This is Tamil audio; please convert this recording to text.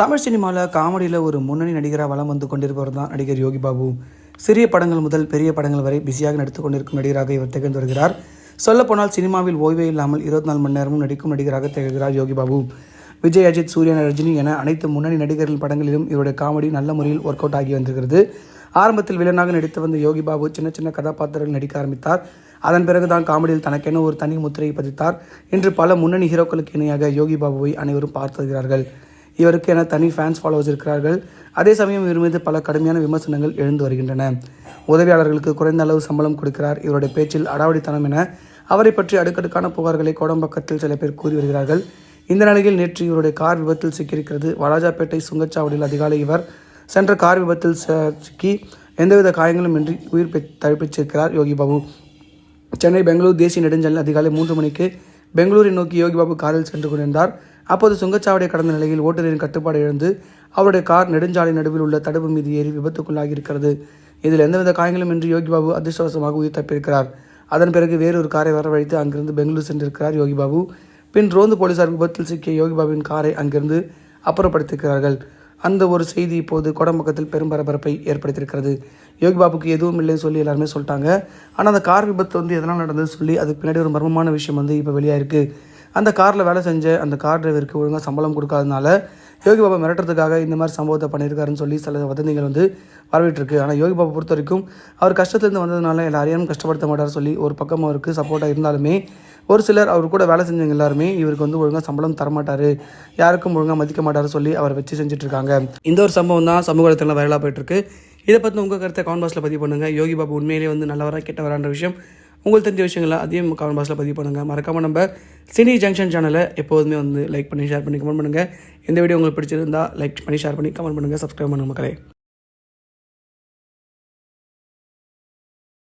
தமிழ் சினிமாவில் காமெடியில் ஒரு முன்னணி நடிகராக வலம் வந்து கொண்டிருப்பவர் தான் நடிகர் யோகி பாபு. சிறிய படங்கள் முதல் பெரிய படங்கள் வரை பிஸியாக நடித்து கொண்டிருக்கும் நடிகராக இவர் திகழ்ந்து வருகிறார். சொல்லப்போனால் சினிமாவில் ஓய்வே இல்லாமல் இருபத்தி நாலு மணி நேரமும் நடிக்கும் நடிகராக திகழ்கிறார் யோகி பாபு. விஜய் அஜித் சூர்யா ரஜினி என அனைத்து முன்னணி நடிகர்கள் படங்களிலும் இவருடைய காமெடி நல்ல முறையில் ஒர்க் அவுட் ஆகி வந்திருக்கிறது. ஆரம்பத்தில் வில்லனாக நடித்து வந்த யோகி பாபு சின்ன சின்ன கதாபாத்திரங்கள் நடிக்க ஆரம்பித்தார். அதன் பிறகு தான் காமெடியில் தனக்கென ஒரு தனி முத்திரையை பதித்தார். இன்று பல முன்னணி ஹீரோக்களுக்கு இணையாக யோகி பாபுவை அனைவரும் பார்த்து வருகிறார்கள். இவருக்கு என தனி ஃபேன்ஸ் ஃபாலோவர்ஸ் இருக்கிறார்கள். அதே சமயம் இவர் மீது பல கடுமையான விமர்சனங்கள் எழுந்து வருகின்றன. உதவியாளர்களுக்கு குறைந்த அளவு சம்பளம் கொடுக்கிறார். இவருடைய பேச்சில் அடாவடித்தனம் என அவரை பற்றி அடுக்கடுக்கான புகார்களை கோடம்பாக்கத்தில் சில பேர் கூறி வருகிறார்கள். இந்த நிலையில் நேற்று இவருடைய கார் விபத்தில் சிக்கியிருக்கிறது. வாலாஜாப்பேட்டை சுங்கச்சாவடியில் அதிகாலை இவர் சென்ற கார் விபத்தில் ச- சிக்கி எந்தவித காயங்களும் இன்றி உயிர் பெ- தப்பிச்சிருக்கிறார் யோகி பாபு. சென்னை பெங்களூர் தேசிய நெடுஞ்சாலையில் அதிகாலை மூன்று மணிக்கு பெங்களூரை நோக்கி யோகி பாபு காரில் சென்று கொண்டிருந்தார். அப்போது சுங்கச்சாவடியை கடந்த நிலையில் ஓட்டுநரின் கட்டுப்பாடு இழந்து அவருடைய கார் நெடுஞ்சாலை நடுவில் உள்ள தடுப்பு மீது ஏறி விபத்துக்குள்ளாகி இருக்கிறது. இதில் எந்தவித காயங்களும் இன்றி யோகி பாபு அதிர்ஷ்டவசமாக உயிர் தப்பியிருக்கிறார். அதன் பிறகு வேறொரு காரை வரவழைத்து அங்கிருந்து பெங்களூர் சென்றிருக்கிறார் யோகி பாபு. பின் ரோந்து போலீசார் விபத்தில் சிக்கிய யோகி பாபுவின் காரை அங்கிருந்து அப்புறப்படுத்திருக்கிறார்கள் அந்த ஒரு செய்தி இப்போது கொடம்பக்கத்தில் பெரும் பரபரப்பை ஏற்படுத்தியிருக்கிறது. யோகி பாபுக்கு எதுவும் இல்லைன்னு சொல்லி எல்லாருமே சொல்லிட்டாங்க. ஆனால் அந்த கார் விபத்து வந்து எதனால் நடந்தது சொல்லி அதுக்கு பின்னாடி ஒரு மர்மமான விஷயம் வந்து இப்போ வெளியாயிருக்கு. அந்த காரில் வேலை செஞ்ச அந்த கார் டிரைவருக்கு ஒழுங்காக சம்பளம் கொடுக்காதனால யோகி பாபா மிரட்டுறதுக்காக இந்த மாதிரி சம்பவத்தை பண்ணியிருக்காருன்னு சொல்லி சில வதந்திகள் வந்து வரவிட்டுருக்கு ஆனால் யோகி பாபா பொறுத்த வரைக்கும் அவர் கஷ்டத்துலேருந்து வந்ததுனால எல்லாரையும் கஷ்டப்படுத்த மாட்டார் சொல்லி ஒரு பக்கம் அவருக்கு சப்போர்ட்டாக இருந்தாலுமே ஒரு சிலர் அவர் கூட வேலை செஞ்சவங்க எல்லாருமே இவருக்கு வந்து ஒழுங்காக சம்பளம் தரமாட்டார். யாருக்கும் ஒழுங்காக மதிக்க மாட்டார் சொல்லி அவர் வச்சு செஞ்சுட்டு இருக்காங்க இந்த ஒரு சம்பவம் தான் சமூக வலைத்தளம் வைரலாக போயிட்டுருக்கு இதை பற்றி உங்கள் கருத்தை கான்வாஸில் பதிவு பண்ணுங்கள் யோகி பாபு உண்மையிலேயே வந்து நல்லவராக கெட்டவரான்ற விஷயம் உங்களுக்கு தெரிஞ்ச விஷயங்களை அதையும் கமெண்ட் பாக்ஸில் பதிவு பண்ணுங்கள் மறக்காமல் நம்ம சினி ஜங்ஷன் சேனலை எப்போதுமே வந்து லைக் பண்ணி ஷேர் பண்ணி கமெண்ட் பண்ணுங்கள் இந்த வீடியோ உங்களுக்கு பிடிச்சிருந்தா லைக் பண்ணி ஷேர் பண்ணி கமெண்ட் பண்ணுங்கள் சப்ஸ்கிரைப் பண்ணுங்கள் மக்களே.